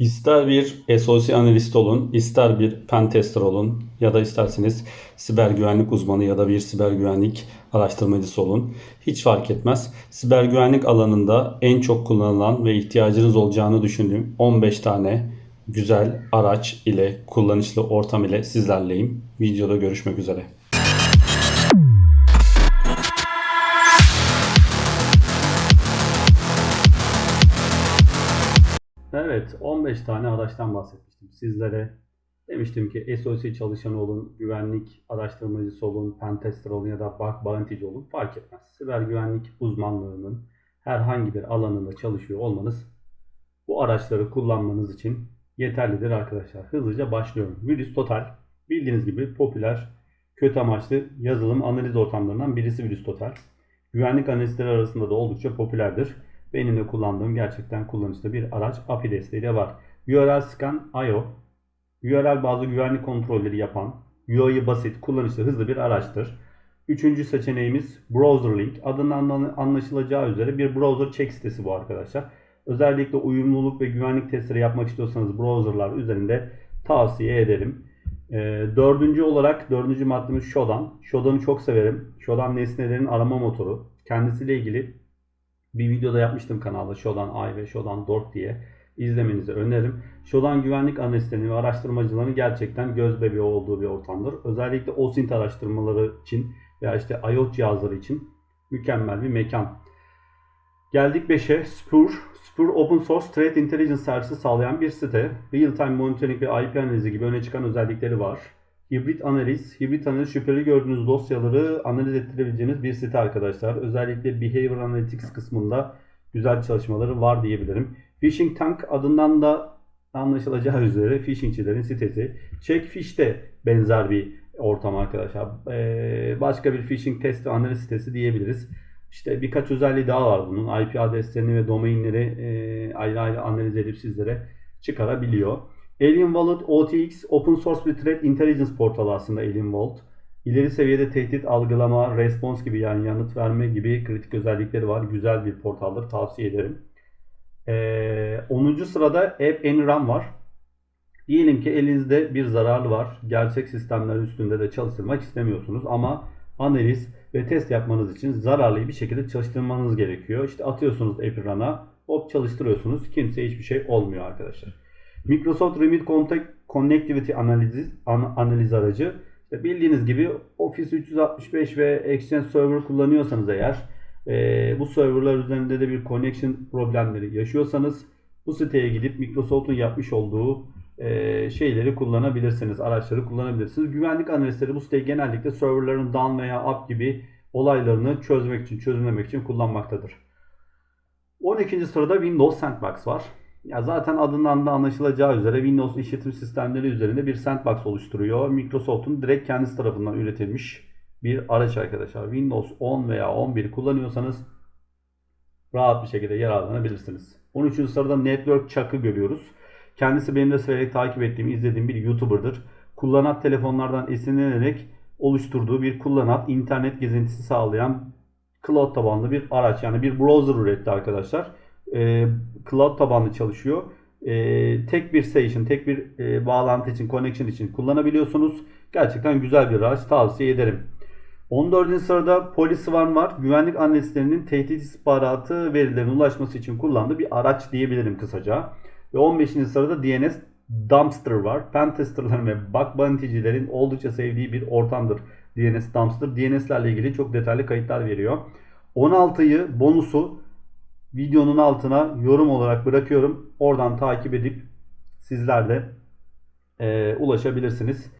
İster bir SOC analist olun, ister bir pen tester olun ya da isterseniz siber güvenlik uzmanı ya da bir siber güvenlik araştırmacısı olun. Hiç fark etmez. Siber güvenlik alanında en çok kullanılan ve ihtiyacınız olacağını düşündüğüm 15 tane güzel araç ile kullanışlı ortam ile sizlerleyim. Videoda görüşmek üzere. Evet, 15 tane araçtan bahsetmiştim sizlere. Demiştim ki SOC çalışanı olun, güvenlik araştırmacısı olun, pentester olun ya da bug bounty'ci olun fark etmez. Siber güvenlik uzmanlığının herhangi bir alanında çalışıyor olmanız bu araçları kullanmanız için yeterlidir arkadaşlar. Hızlıca başlıyorum. Virüs Total bildiğiniz gibi popüler kötü amaçlı yazılım analiz ortamlarından birisi Virüs Total. Güvenlik analistleri arasında da oldukça popülerdir. Benim de kullandığım gerçekten kullanışlı bir araç. API desteği de var. URL Scan IO URL bazlı güvenlik kontrolleri yapan, UI'yi basit, kullanışlı, hızlı bir araçtır. Üçüncü seçeneğimiz Browser Link. Adından anlaşılacağı üzere bir browser check sitesi bu arkadaşlar. Özellikle uyumluluk ve güvenlik testleri yapmak istiyorsanız browserlar üzerinde tavsiye ederim. Ee, dördüncü olarak dördüncü maddemiz Shodan. Shodan'ı çok severim. Shodan nesnelerin arama motoru. Kendisiyle ilgili bir videoda yapmıştım kanalda Shodan Ay ve Shodan Dork diye izlemenizi öneririm. Shodan güvenlik analistlerinin ve araştırmacıların gerçekten göz bebeği olduğu bir ortamdır. Özellikle OSINT araştırmaları için veya işte IoT cihazları için mükemmel bir mekan. Geldik 5'e. Spur. Spur Open Source Threat Intelligence servisi sağlayan bir site. Real Time Monitoring ve IP analizi gibi öne çıkan özellikleri var. Hibrit analiz. Hibrit analiz şüpheli gördüğünüz dosyaları analiz ettirebileceğiniz bir site arkadaşlar. Özellikle Behavior Analytics kısmında güzel çalışmaları var diyebilirim. Phishing Tank adından da anlaşılacağı üzere phishingçilerin sitesi. Checkfish de benzer bir ortam arkadaşlar. Ee, başka bir phishing test ve analiz sitesi diyebiliriz. İşte birkaç özelliği daha var bunun. IP adreslerini ve domainleri e, ayrı ayrı analiz edip sizlere çıkarabiliyor. Alien Vault OTX open source bir threat intelligence portalı aslında Alien Vault. İleri seviyede tehdit algılama, response gibi yani yanıt verme gibi kritik özellikleri var. Güzel bir portaldır. Tavsiye ederim. Ee, 10. sırada App Enram var. Diyelim ki elinizde bir zararlı var. Gerçek sistemler üstünde de çalıştırmak istemiyorsunuz ama analiz ve test yapmanız için zararlıyı bir şekilde çalıştırmanız gerekiyor. İşte atıyorsunuz Epirun'a, hop çalıştırıyorsunuz. Kimse hiçbir şey olmuyor arkadaşlar. Microsoft Remote Contact Connectivity analiz, an, analiz aracı. İşte bildiğiniz gibi Office 365 ve Exchange Server kullanıyorsanız eğer e, bu serverlar üzerinde de bir connection problemleri yaşıyorsanız bu siteye gidip Microsoft'un yapmış olduğu e, şeyleri kullanabilirsiniz, araçları kullanabilirsiniz. Güvenlik analistleri bu siteyi genellikle serverların down veya up gibi olaylarını çözmek için, çözümlemek için kullanmaktadır. 12. sırada Windows Sandbox var. Ya zaten adından da anlaşılacağı üzere Windows işletim sistemleri üzerinde bir sandbox oluşturuyor. Microsoft'un direkt kendisi tarafından üretilmiş bir araç arkadaşlar. Windows 10 veya 11 kullanıyorsanız rahat bir şekilde yararlanabilirsiniz. 13. sırada Network Chuck'ı görüyoruz. Kendisi benim de severek takip ettiğim, izlediğim bir YouTuber'dır. Kullanat telefonlardan esinlenerek oluşturduğu bir kullanat internet gezintisi sağlayan cloud tabanlı bir araç. Yani bir browser üretti arkadaşlar. Ee, cloud tabanlı çalışıyor. Ee, tek bir station, tek bir e, bağlantı için, connection için kullanabiliyorsunuz. Gerçekten güzel bir araç. Tavsiye ederim. 14. sırada PoliSwarm var. Güvenlik analistlerinin tehdit istihbaratı verilerine ulaşması için kullandığı bir araç diyebilirim kısaca. Ve 15. sırada DNS Dumpster var. Pentesterların ve bug bounty'cilerin oldukça sevdiği bir ortamdır DNS Dumpster. DNS'lerle ilgili çok detaylı kayıtlar veriyor. 16'yı bonusu videonun altına yorum olarak bırakıyorum. Oradan takip edip sizler de e, ulaşabilirsiniz.